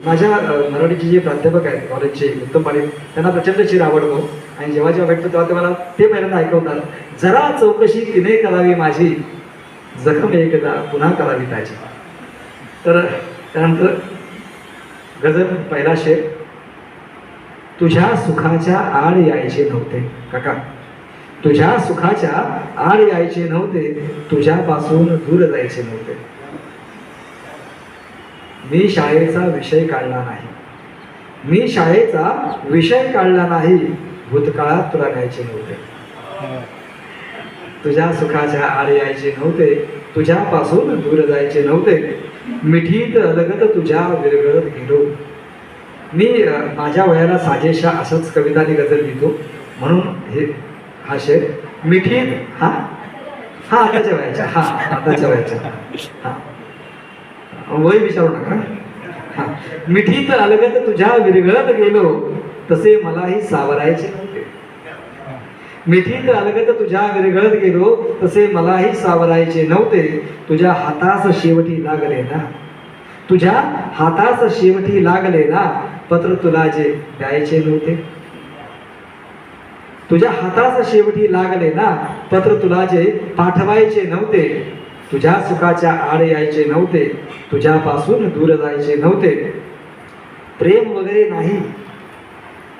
माझ्या मराठीचे जे प्राध्यापक आहेत कॉलेजचे उत्तम पाटील त्यांना प्रचंड शिर आवडतो. आणि जेव्हा जेव्हा भेटतो तेव्हा ते मला ते पहिल्यांदा ऐकवतात. जरा चौकशी तिने करावी माझी. जखम एकदा पुन्हा करावी त्याची. तर त्यानंतर गजर पहिला शेर. तुझ्या सुखाच्या आड यायचे नव्हते. काका तुझ्या सुखाच्या आड यायचे नव्हते. तुझ्यापासून दूर जायचे नव्हते. मी शाळेचा विषय काढला नाही. मी शाळेचा विषय काढला नाही भूतकाळात तुला न्यायचे नव्हते. तुझ्या सुखाच्या आड यायचे नव्हते तुझ्यापासून दूर जायचे नव्हते. मिठीत अलगत तुझ्या विरगळत गेलो. मी माझ्या वयाला साजेशा असंच कविता आणि गजल लिहितो. म्हणून हे हा शेर मिठीत हा? हा आताच्या वयाच्या हा आताच्या वयाच्या. हा. वय विचारू नका. हा. मिठीत अलगत तुझ्या विरघळत गेलो तसे मलाही सावरायचे. नव्हते मिठीत अलगत तुझ्या विरघळत गेलो तसे मलाही सावरायचे नव्हते. तुझ्या हातास शेवटी लागले ना. तुझ्या हातास शेवटी लागले ना पत्र तुला जे द्यायचे नव्हते. तुझ्या हातास शेवटी लागले ना पत्र तुला जे पाठवायचे नव्हते. तुझ्या सुखाच्या आड यायचे नव्हते तुझ्यापासून दूर जायचे नव्हते. प्रेम वगैरे नाही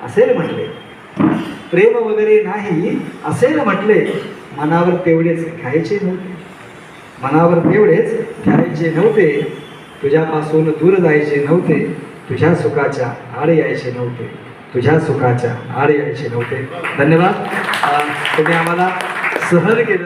असेल म्हटले. प्रेम वगैरे नाही असेल म्हटले. मनावर तेवढेच घ्यायचे नव्हते. मनावर तेवढेच घ्यायचे नव्हते. तुझ्यापासून दूर जायचे नव्हते. तुझ्या सुखाच्या आड यायचे नव्हते. तुझ्या सुखाच्या आड यायचे नव्हते. धन्यवाद. तुम्ही आम्हाला सहल केलं.